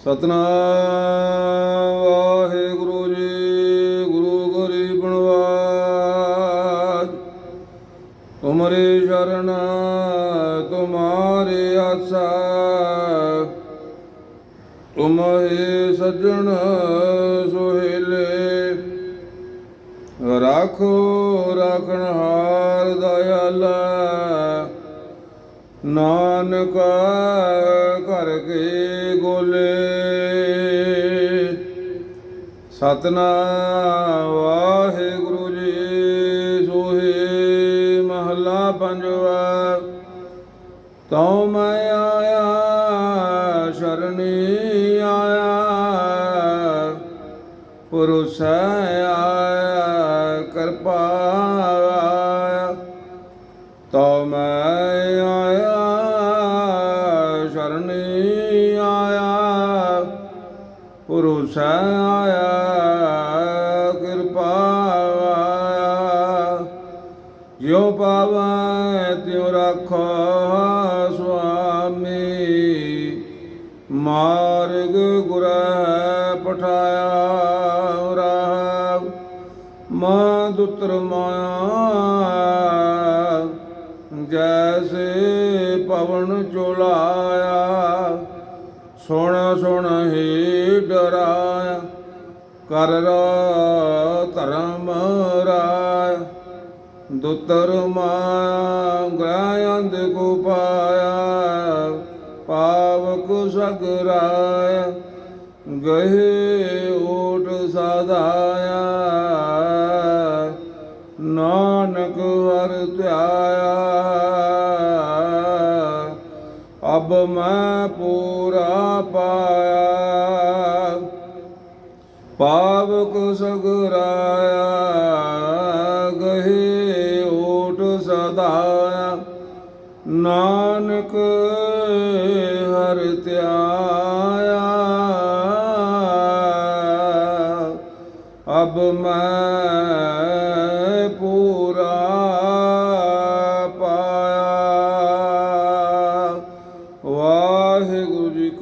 ਸਤਨਾਮ ਵਾਹਿਗੁਰੂ ਜੀ, ਗੁਰੂ ਗਰੀਬ ਨਵਾਜ ਤੁਮਰੇ ਸ਼ਰਨ, ਤੁਮਾਰੇ ਆਸਾ। ਤੁਮਹੇ ਸਜਣ ਸੁਹੇਲੇ। ਰਾਖੋ, ਰਾਖਣ ਹਾਰ ਦਇਆਲਾ। ਨਾਨਕ ਘਰ ਕੇ ਗੋਲੇ। ਸਤਨਾਮ ਵਾਹਿਗੁਰੂ ਜੀ ਸੋਹੇ ਮਹਲਾ ਪੰਜਵਾ। ਤਉ ਮੈਂ ਆਇਆ, ਸ਼ਰਣੀ ਆਇਆ। ਪੁਰੁષੈ ਆਇਆ। ਮੈਂ ਆਇਆ, ਸ਼ਰਨੀ ਆਇਆ। ਪੁਰੁષੈ ਆਇਆ, ਕਿਰਪਾ ਆਇਆ। ਜਿਉ ਪਾਵੈ, ਤਿਉ ਰੱਖੋ ਸੁਆਮੀ। ਮਾਰਗ ਗੁਰੈ ਪਠਾਇਆ ਰਾਹ। ਮਾਂ ਦੁਤਰ ਮਾਇਆ ਜੈਸੇ ਪਵਨ ਚੁਲਾਇਆ, ਸੁਣ ਸੁਣ ਹੀ ਡਰਾਇਆ, ਕਰ ਰਾ ਧਰਮ ਰਾਇਆ, ਦੁਤਰ ਮਾਇਆ ਗ੍ਰਾਇੰਦ ਕੋ ਪਾਇਆ, ਪਾਵਕ ਸਗਰਾਇਆ ਗਹੇ ਓਟ ਸਾਧਾਇਆ, ਨਾਨਕ ਹਰ ਧਿਆਇਆ। ਅਬ ਮੈਂ ਪੂਰਾ ਪਾਇਆ। ਪਾਵਕ ਸਗਰਾਇਆ ਗਏ ਓਟ ਸਦਾਇਆ। ਨਾਨਕ ਹਰ ਧਿਆਇਆ। ਅਬ ਮੈਂ